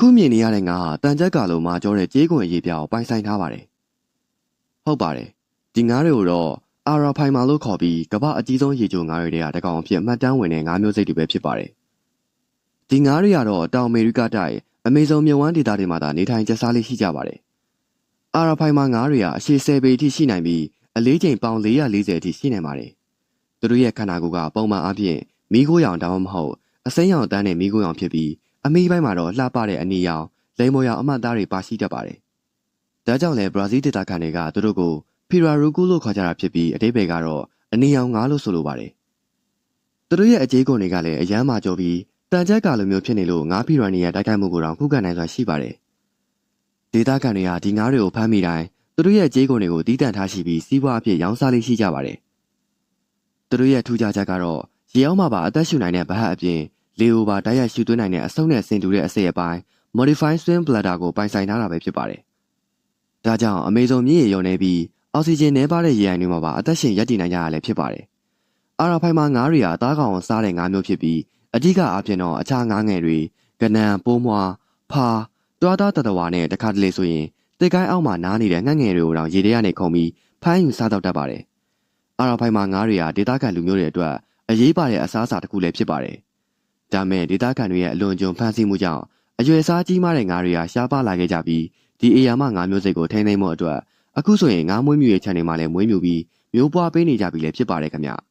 အခုမြင်နေရတဲ့ငါဟာတန်ကြက်ကလုံးမှာကြောတဲ့ကြေးကွန်အရေးပြားကိုပိုင်ဆိုင်ထားပါတယ်ဟုတ်ပါတယ်ဒီငါးတွေကိုတော့အာရာဖိုင်မာလို့ခေါ်ပြီးကမ္ဘာအကြီးဆုံးရေချိုငါးတွေထဲကတစ်ကောင်အဖြစ်မှတ်တမ်းဝင်တဲ့ငါးမျိုးစိတ်တွေပဲဖြစ်ပါတယ်ဒီငါးတွေကတော့တောင်အမေရိကတိုက်အမေဇုံမြစ်ဝှမ်းဒေသတွေမှာသာနေထိုင်ကျစားလေးရှိကြပါတယ်အာရာဖိုင်မာငါးတွေဟာအရှည်10ပေအထိရှိနိုင်ပြီးအလေးချိန်ပေါင်440အထိရှိနိုင်ပါတယ်သူတို့ရဲ့ခန္ဓာကိုယ်ကပုံမှန်အားဖြင့်မီးခိုးရောင်ဒါမှမဟုတ်အစိမ်းရောင်တန်းတဲ့မီးခိုးရောင်ဖြစ်ပြီး အမေပိုင်းမှာတော့လှပတဲ့အနီရောင်လိမ်မော်ရောင်အမှတ်သားတွေပါရှိတတ်ပါတယ်။ဒါကြောင့်လည်းဘရာဇီးဒေသခံတွေကသူတို့ကိုဖီရာရူကူလို့ခေါ်ကြတာဖြစ်ပြီးအတိပယ်ကတော့အနီရောင်ငါးလို့ဆိုလိုပါတယ်။သူတို့ရဲ့အကြေးကုန်တွေကလည်းအယမ်းမာကြောပြီးတန်ကြက်ကလိုမျိုးဖြစ်နေလို့ငါးဖီရာနီယာတိုက်ခိုက်မှုကိုတော့ခုခံနိုင်စွာရှိပါတယ်။ဒေသခံတွေကဒီငါးတွေကိုဖမ်းမိတိုင်းသူတို့ရဲ့အကြေးကုန်တွေကိုတီးတန့်ထားရှိပြီးစီးပွားအဖြစ်ရောင်းစားလေးရှိကြပါတယ်။သူတို့ရဲ့ထူးခြားချက်ကတော့ရေအောင်မှာပါအသက်ရှူနိုင်တဲ့ဗဟတ်အပြင် လေအိုပါတိုက်ရိုက်ရှူသွင်းနိုင်တဲ့အဆုတ်နဲ့ဆင်တူတဲ့အစိတ်အပိုင်း Modified Swim Bladder ကိုပိုင်ဆိုင်ထားတာပဲဖြစ်ပါတယ်။ဒါကြောင့်အမေဇုံမြစ်ရေရုံနေပြီးအောက်ဆီဂျင်နည်းပါးတဲ့ရေအိုင်တွေမှာပါအသက်ရှင်ရပ်တည်နိုင်ကြရလည်းဖြစ်ပါတယ်။အာရာဖိုင်မှာငါးတွေဟာသားကောင်စားတဲ့ငါးမျိုးဖြစ်ပြီးအဓိကအားဖြင့်တော့အခြားငါးငယ်တွေကနံပိုးမွားဖာတွားသားတတဝါနဲ့တခါတလေဆိုရင်တစ်ကိုင်းအောက်မှာနားနေတဲ့ငှက်ငယ်တွေကိုတော့ရေထဲကနေခုံပြီးဖမ်းယူစားတော့တတ်ပါတယ်။အာရာဖိုင်မှာငါးတွေဟာဒေသခံလူမျိုးတွေအတွက်အရေးပါတဲ့အစားအစာတစ်ခုလည်းဖြစ်ပါတယ်။ ဒါမဲ့ဒေသခံတွေရဲ့အလွန်ကြုံဖန်ဆီးမှုကြောင့်အရွယ်စားကြီးမားတဲ့ငါးတွေကရှားပါလာခဲ့ကြပြီးဒီအေယာမငါးမျိုးစိတ်ကိုထိန်းသိမ်းမှုအတွက်အခုဆိုရင်ငါးမွေးမြူရဲ့ channel မှာလည်းမွေးမြူပြီးမျိုးပွားပေးနေကြပြီလည်းဖြစ်ပါတယ်ခင်ဗျ။